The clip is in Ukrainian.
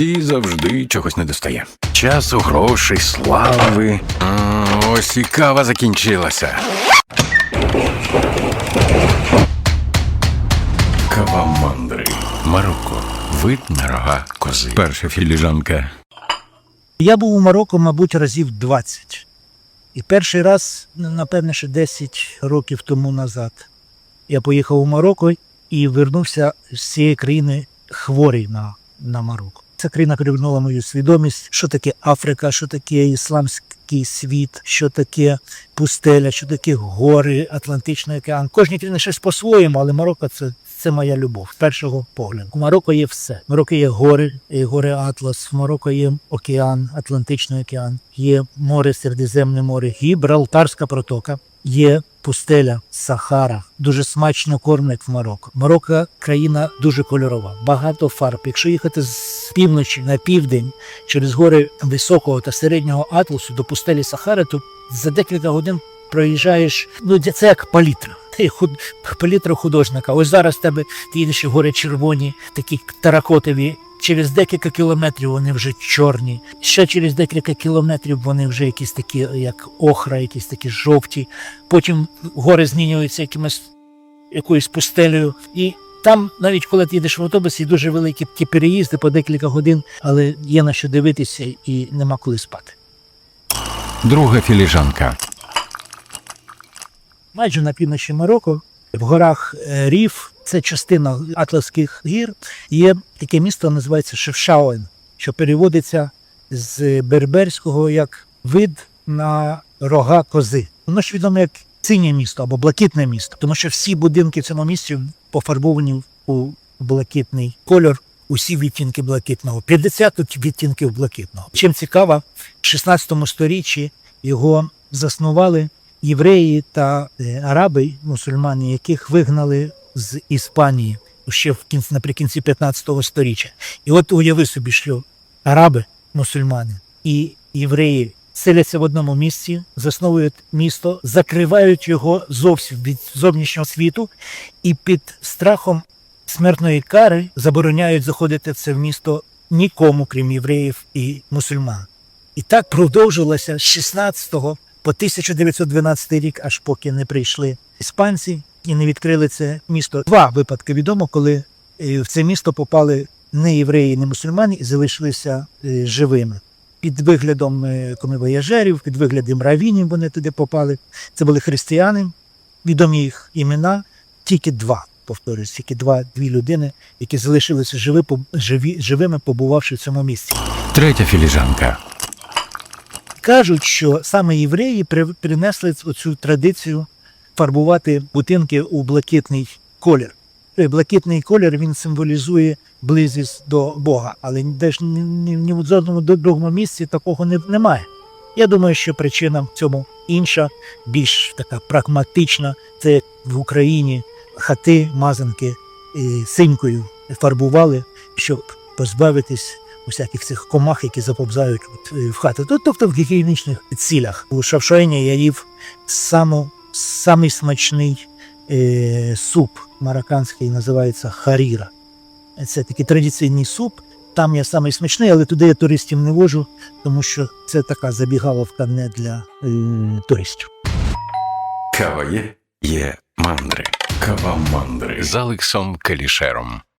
житті завжди чогось не достає. Часу, грошей, слави. Ось і кава закінчилася. Кава мандри. Марокко. Вид на рога кози. Перша філіжанка. Я був у Марокко, мабуть, разів 20. І перший раз, напевне, ще 10 років тому назад. Я поїхав у Марокко і вернувся з цієї країни хворий на, на Марокко. Ця країна привернула мою свідомість, що таке Африка, що таке ісламський світ, що таке пустеля, що таке гори, Атлантичний океан. Кожній країні щось по-своєму, але Марокко це, це моя любов з першого погляду. У Марокко є все. В Марокко є гори, і гори Атлас, в Марокко є океан, Атлантичний океан, є море, Середземне море, Гібралтарська протока, є пустеля, Сахара. Дуже смачно кормлять в Марокко. Марокко країна дуже кольорова, багато фарб. Якщо їхати з півночі на південь через гори високого та середнього атласу до пустелі Сахари, то за декілька годин проїжджаєш. Ну це як палітра. Худ палітра художника. Ось зараз в тебе ти їдеш і гори червоні, такі таракотові. Через декілька кілометрів вони вже чорні. Ще через декілька кілометрів вони вже якісь такі, як охра, якісь такі жовті. Потім гори змінюються якимось якоюсь пустелею. І там, навіть коли ти їдеш в автобусі, дуже великі ті переїзди по декілька годин, але є на що дивитися і нема коли спати. Друга філіжанка. Майже на півночі Марокко, в горах е, Ріф, це частина Атласських гір, є таке місто, називається Шевшауен, що переводиться з берберського як вид на рога кози. Воно ж відоме як синє місто або блакитне місто, тому що всі будинки в цьому місті пофарбовані у блакитний кольор. Усі відтінки блакитного, 50 відтінків блакитного. Чим цікаво, в 16 сторіччі його заснували євреї та е, араби, мусульмани, яких вигнали з Іспанії ще в кінці, наприкінці 15 століття. І от уяви собі, що араби, мусульмани і євреї селяться в одному місці, засновують місто, закривають його зовсім від зовнішнього світу, і під страхом смертної кари забороняють заходити в це місто нікому, крім євреїв і мусульман. І так продовжилося з 16 по 1912 рік, аж поки не прийшли іспанці і не відкрили це місто. Два випадки відомо, коли е, в це місто попали не євреї, не мусульмани і залишилися е, живими. Під виглядом е, комивояжерів, під виглядом равінів вони туди попали. Це були християни, відомі їх імена, тільки два. Повторюсь, тільки два дві людини, які залишилися живими, побувавши в цьому місці. Третя філіжанка. Кажуть, що саме євреї при- принесли цю традицію фарбувати будинки у блакитний колір. Блакитний колір він символізує близькість до Бога, але де ж ні, ні, ні в жодному другому місці такого не, немає. Я думаю, що причина в цьому інша, більш така прагматична. Це в Україні хати, мазанки синькою фарбували, щоб позбавитись усяких цих комах, які заповзають от, е, в хату. Тобто тобто в гігієнічних цілях. У Шавшайні я їв само, самий смачний е, суп марокканський, називається харіра. Це такий традиційний суп. Там я самий смачний, але туди я туристів не вожу, тому що це така забігаловка не для е, туристів. Кава є? Є мандри. Кава мандри з Алексом Калішером.